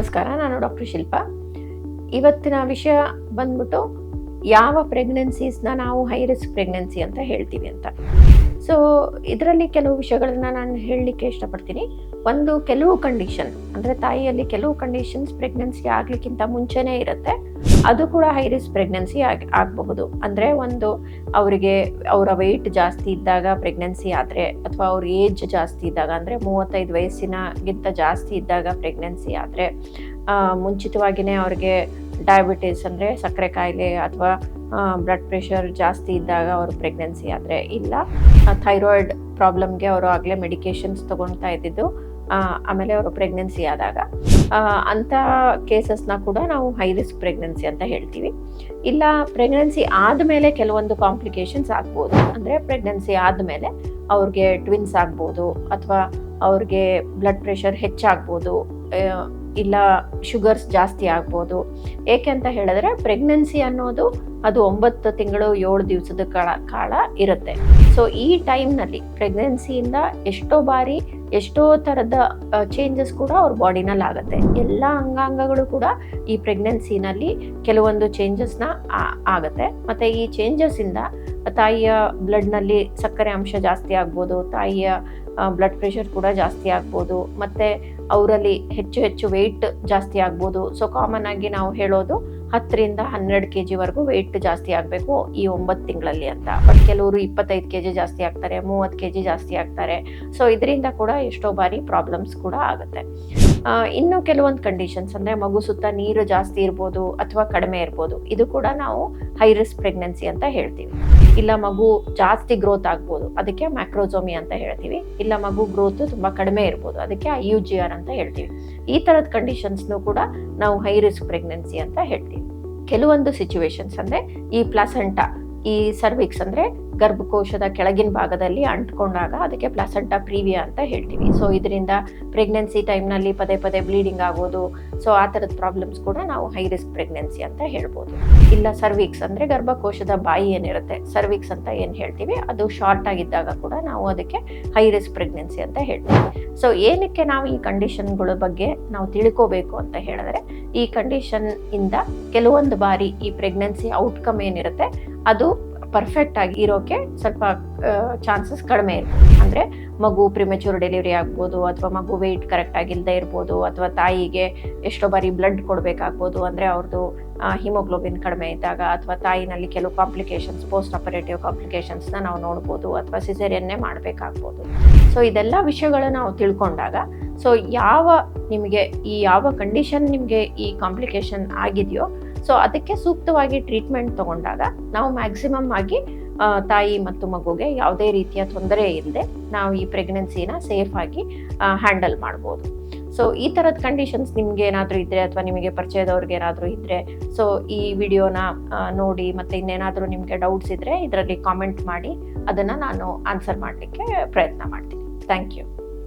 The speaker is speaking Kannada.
ನಮಸ್ಕಾರ ನಾನು ಡಾಕ್ಟರ್ ಶಿಲ್ಪಾ. ಇವತ್ತಿನ ವಿಷಯ ಬಂದ್ಬಿಟ್ಟು ಯಾವ ಪ್ರೆಗ್ನೆನ್ಸೀಸ್ನ ನಾವು ಹೈ ರಿಸ್ಕ್ ಪ್ರೆಗ್ನೆನ್ಸಿ ಅಂತ ಹೇಳ್ತೀವಿ ಅಂತ. ಸೊ ಇದರಲ್ಲಿ ಕೆಲವು ವಿಷಯಗಳನ್ನ ನಾನು ಹೇಳಲಿಕ್ಕೆ ಇಷ್ಟಪಡ್ತೀನಿ. ಒಂದು, ಕೆಲವು ಕಂಡೀಷನ್ ಅಂದರೆ ತಾಯಿಯಲ್ಲಿ ಕೆಲವು ಕಂಡೀಷನ್ಸ್ ಪ್ರೆಗ್ನೆನ್ಸಿ ಆಗಲಿಕ್ಕಿಂತ ಮುಂಚೆನೇ ಇರುತ್ತೆ. ಅದು ಕೂಡ ಹೈ ರಿಸ್ಕ್ ಪ್ರೆಗ್ನೆನ್ಸಿ ಆಗಿ, ಆಗಬಹುದು. ಅಂದರೆ ಒಂದು, ಅವರಿಗೆ, ಅವರ ವೆಯ್ಟ್ ಜಾಸ್ತಿ ಇದ್ದಾಗ ಪ್ರೆಗ್ನೆನ್ಸಿ ಆದರೆ, ಅಥವಾ ಅವ್ರ ಏಜ್ ಜಾಸ್ತಿ ಇದ್ದಾಗ, ಅಂದರೆ ಮೂವತ್ತೈದು ವಯಸ್ಸಿನಗಿಂತ ಜಾಸ್ತಿ ಇದ್ದಾಗ ಪ್ರೆಗ್ನೆನ್ಸಿ ಆದರೆ ಮುಂಚಿತವಾಗಿಯೇ ಅವ್ರಿಗೆ ಡಯಾಬಿಟಿಸ್ ಅಂದರೆ ಸಕ್ಕರೆ ಕಾಯಿಲೆ ಅಥವಾ ಬ್ಲಡ್ ಪ್ರೆಷರ್ ಜಾಸ್ತಿ ಇದ್ದಾಗ ಅವರು ಪ್ರೆಗ್ನೆನ್ಸಿ ಆದರೆ ಇಲ್ಲ. ಥೈರಾಯ್ಡ್ ಪ್ರಾಬ್ಲಮ್ಗೆ ಅವರು ಆಗಲೇ ಮೆಡಿಕೇಶನ್ಸ್ ತೊಗೊಳ್ತಾ ಇದ್ದಿದ್ದು ಆಮೇಲೆ ಅವರು ಪ್ರೆಗ್ನೆನ್ಸಿ ಆದಾಗ. ಅಂಥ ಕೇಸಸ್ನ ಕೂಡ ನಾವು ಹೈ ರಿಸ್ಕ್ ಪ್ರೆಗ್ನೆನ್ಸಿ ಅಂತ ಹೇಳ್ತೀವಿ. ಇಲ್ಲ ಪ್ರೆಗ್ನೆನ್ಸಿ ಆದಮೇಲೆ ಕೆಲವೊಂದು ಕಾಂಪ್ಲಿಕೇಶನ್ಸ್ ಆಗ್ಬೋದು. ಅಂದರೆ ಪ್ರೆಗ್ನೆನ್ಸಿ ಆದಮೇಲೆ ಅವ್ರಿಗೆ ಟ್ವಿನ್ಸ್ ಆಗ್ಬೋದು, ಅಥವಾ ಅವ್ರಿಗೆ ಬ್ಲಡ್ ಪ್ರೆಷರ್ ಹೆಚ್ಚಾಗ್ಬೋದು ಇಲ್ಲ ಶುಗರ್ಸ್ ಜಾಸ್ತಿ ಆಗ್ಬೋದು. ಏಕೆ ಅಂತ ಹೇಳಿದ್ರೆ ಪ್ರೆಗ್ನೆನ್ಸಿ ಅನ್ನೋದು ಅದು ಒಂಬತ್ತು ತಿಂಗಳು ಏಳು ದಿವಸದ ಕಾಲ ಕಾಲ ಇರುತ್ತೆ. ಸೊ ಈ ಟೈಮ್ನಲ್ಲಿ ಪ್ರೆಗ್ನೆನ್ಸಿಯಿಂದ ಎಷ್ಟೋ ಬಾರಿ ಎಷ್ಟೋ ಥರದ ಚೇಂಜಸ್ ಕೂಡ ಅವ್ರ ಬಾಡಿನಲ್ಲಿ ಆಗುತ್ತೆ ಎಲ್ಲ ಅಂಗಾಂಗಗಳು ಕೂಡ ಈ ಪ್ರೆಗ್ನೆನ್ಸಿನಲ್ಲಿ ಕೆಲವೊಂದು ಚೇಂಜಸ್ನ ಆಗುತ್ತೆ. ಮತ್ತು ಈ ಚೇಂಜಸ್ಸಿಂದ ತಾಯಿಯ ಬ್ಲಡ್ನಲ್ಲಿ ಸಕ್ಕರೆ ಅಂಶ ಜಾಸ್ತಿ ಆಗ್ಬೋದು, ತಾಯಿಯ ಬ್ಲಡ್ ಪ್ರೆಷರ್ ಕೂಡ ಜಾಸ್ತಿ ಆಗ್ಬೋದು. ಮತ್ತು ಅವರಲ್ಲಿ ಹೆಚ್ಚು ಹೆಚ್ಚು ವೆಯ್ಟ್ ಜಾಸ್ತಿ ಆಗ್ಬೋದು. ಸೊ ಕಾಮನ್ ಆಗಿ ನಾವು ಹೇಳೋದು ಹತ್ತರಿಂದ ಹನ್ನೆರಡು ಕೆ ಜಿವರೆಗೂ ವೆಯ್ಟ್ ಜಾಸ್ತಿ ಆಗಬೇಕು ಈ ಒಂಬತ್ತು ತಿಂಗಳಲ್ಲಿ ಅಂತ. ಬಟ್ ಕೆಲವರು ಇಪ್ಪತ್ತೈದು ಕೆ ಜಿ ಜಾಸ್ತಿ ಆಗ್ತಾರೆ, ಮೂವತ್ತು ಕೆ ಜಿ ಜಾಸ್ತಿ ಆಗ್ತಾರೆ. ಸೊ ಇದರಿಂದ ಕೂಡ ಎಷ್ಟೋ ಬಾರಿ ಪ್ರಾಬ್ಲಮ್ಸ್ ಕೂಡ ಆಗುತ್ತೆ. ಇನ್ನು ಕೆಲವೊಂದು ಕಂಡೀಷನ್ಸ್ ಅಂದರೆ ಮಗು ಸುತ್ತ ನೀರು ಜಾಸ್ತಿ ಇರ್ಬೋದು ಅಥವಾ ಕಡಿಮೆ ಇರ್ಬೋದು. ಇದು ಕೂಡ ನಾವು ಹೈ ರಿಸ್ಕ್ ಪ್ರೆಗ್ನೆನ್ಸಿ ಅಂತ ಹೇಳ್ತೀವಿ. ಇಲ್ಲ ಮಗು ಜಾಸ್ತಿ ಗ್ರೋತ್ ಆಗ್ಬೋದು. ಅದಕ್ಕೆ ಮ್ಯಾಕ್ರೋಸೋಮಿ ಅಂತ ಹೇಳ್ತೀವಿ. ಇಲ್ಲ ಮಗು ಗ್ರೋತ್ ತುಂಬಾ ಕಡಿಮೆ ಇರ್ಬೋದು. ಅದಕ್ಕೆ ಐ ಯು ಜಿ ಆರ್ ಅಂತ ಹೇಳ್ತೀವಿ. ಈ ಥರದ ಕಂಡೀಷನ್ಸ್ನು ಕೂಡ ನಾವು ಹೈ ರಿಸ್ಕ್ ಪ್ರೆಗ್ನೆನ್ಸಿ ಅಂತ ಹೇಳ್ತೀವಿ. ಕೆಲವೊಂದು ಸಿಚುವೇಶನ್ಸ್ ಅಂದ್ರೆ ಈ ಪ್ಲಾಸೆಂಟಾ ಈ ಸರ್ವಿಕ್ಸ್ ಅಂದರೆ ಗರ್ಭಕೋಶದ ಕೆಳಗಿನ ಭಾಗದಲ್ಲಿ ಅಂಟ್ಕೊಂಡಾಗ ಅದಕ್ಕೆ ಪ್ಲಾಸೆಂಟಾ ಪ್ರೀವಿಯಾ ಅಂತ ಹೇಳ್ತೀವಿ. ಸೊ ಇದರಿಂದ ಪ್ರೆಗ್ನೆನ್ಸಿ ಟೈಮ್ನಲ್ಲಿ ಪದೇ ಪದೇ ಬ್ಲೀಡಿಂಗ್ ಆಗೋದು ಸೊ ಆ ಥರದ ಪ್ರಾಬ್ಲಮ್ಸ್ ಕೂಡ ನಾವು ಹೈ ರಿಸ್ಕ್ ಪ್ರೆಗ್ನೆನ್ಸಿ ಅಂತ ಹೇಳ್ಬೋದು. ಇಲ್ಲ ಸರ್ವಿಕ್ಸ್ ಅಂದರೆ ಗರ್ಭಕೋಶದ ಬಾಯಿ ಏನಿರುತ್ತೆ ಸರ್ವಿಕ್ಸ್ ಅಂತ ಏನು ಹೇಳ್ತೀವಿ, ಅದು ಶಾರ್ಟ್ ಆಗಿದ್ದಾಗ ಕೂಡ ನಾವು ಅದಕ್ಕೆ ಹೈ ರಿಸ್ಕ್ ಪ್ರೆಗ್ನೆನ್ಸಿ ಅಂತ ಹೇಳ್ತೀವಿ. ಸೊ ಏನಕ್ಕೆ ನಾವು ಈ ಕಂಡೀಷನ್ಗಳ ಬಗ್ಗೆ ನಾವು ತಿಳ್ಕೋಬೇಕು ಅಂತ ಹೇಳಿದ್ರೆ, ಈ ಕಂಡೀಷನ್ ಇಂದ ಕೆಲವೊಂದು ಬಾರಿ ಈ ಪ್ರೆಗ್ನೆನ್ಸಿ ಔಟ್ಕಮ್ ಏನಿರುತ್ತೆ, ಅದು ಪರ್ಫೆಕ್ಟ್ ಆಗಿ ಇರೋಕೆ ಸ್ವಲ್ಪ ಚಾನ್ಸಸ್ ಕಡಿಮೆ ಇರುತ್ತೆ. ಅಂದರೆ ಮಗು ಪ್ರಿಮೆಚೂರ್ ಡೆಲಿವರಿ ಆಗ್ಬೋದು, ಅಥವಾ ಮಗು ವೆಯ್ಟ್ ಕರೆಕ್ಟ್ ಆಗಿಲ್ಲದೆ ಇರ್ಬೋದು, ಅಥವಾ ತಾಯಿಗೆ ಎಷ್ಟೋ ಬಾರಿ ಬ್ಲಡ್ ಕೊಡಬೇಕಾಗ್ಬೋದು, ಅಂದರೆ ಅವ್ರದ್ದು ಹಿಮೋಗ್ಲೋಬಿನ್ ಕಡಿಮೆ ಇದ್ದಾಗ, ಅಥವಾ ತಾಯಿನಲ್ಲಿ ಕೆಲವು ಕಾಂಪ್ಲಿಕೇಶನ್ಸ್ ಪೋಸ್ಟ್ ಆಪರೇಟಿವ್ ಕಾಂಪ್ಲಿಕೇಶನ್ಸ್ನ ನಾವು ನೋಡ್ಬೋದು, ಅಥವಾ ಸಿಸೇರಿಯನ್ನೇ ಮಾಡಬೇಕಾಗ್ಬೋದು. ಸೊ ಇದೆಲ್ಲ ವಿಷಯಗಳು ನಾವು ತಿಳ್ಕೊಂಡಾಗ ಸೊ ಯಾವ ನಿಮಗೆ, ಈ ಯಾವ ಕಂಡೀಷನ್ ನಿಮಗೆ ಈ ಕಾಂಪ್ಲಿಕೇಶನ್ ಆಗಿದೆಯೋ ಸೊ ಅದಕ್ಕೆ ಸೂಕ್ತವಾಗಿ ಟ್ರೀಟ್ಮೆಂಟ್ ತಗೊಂಡಾಗ ನಾವು ಮ್ಯಾಕ್ಸಿಮಮ್ ಆಗಿ ತಾಯಿ ಮತ್ತು ಮಗುಗೆ ಯಾವುದೇ ರೀತಿಯ ತೊಂದರೆ ಇಲ್ಲದೆ ನಾವು ಈ ಪ್ರೆಗ್ನೆನ್ಸಿನ ಸೇಫ್ ಆಗಿ ಹ್ಯಾಂಡಲ್ ಮಾಡ್ಬೋದು. ಸೊ ಈ ಥರದ ಕಂಡೀಷನ್ಸ್ ನಿಮ್ಗೆ ಏನಾದರೂ ಇದ್ದರೆ ಅಥವಾ ನಿಮಗೆ ಪರಿಚಯದವ್ರಿಗೆ ಏನಾದರೂ ಇದ್ದರೆ ಸೊ ಈ ವಿಡಿಯೋನ ನೋಡಿ ಮತ್ತು ಇನ್ನೇನಾದರೂ ನಿಮಗೆ ಡೌಟ್ಸ್ ಇದ್ದರೆ ಇದರಲ್ಲಿ ಕಾಮೆಂಟ್ ಮಾಡಿ, ಅದನ್ನು ನಾನು ಆನ್ಸರ್ ಮಾಡಲಿಕ್ಕೆ ಪ್ರಯತ್ನ ಮಾಡ್ತೀನಿ. Thank you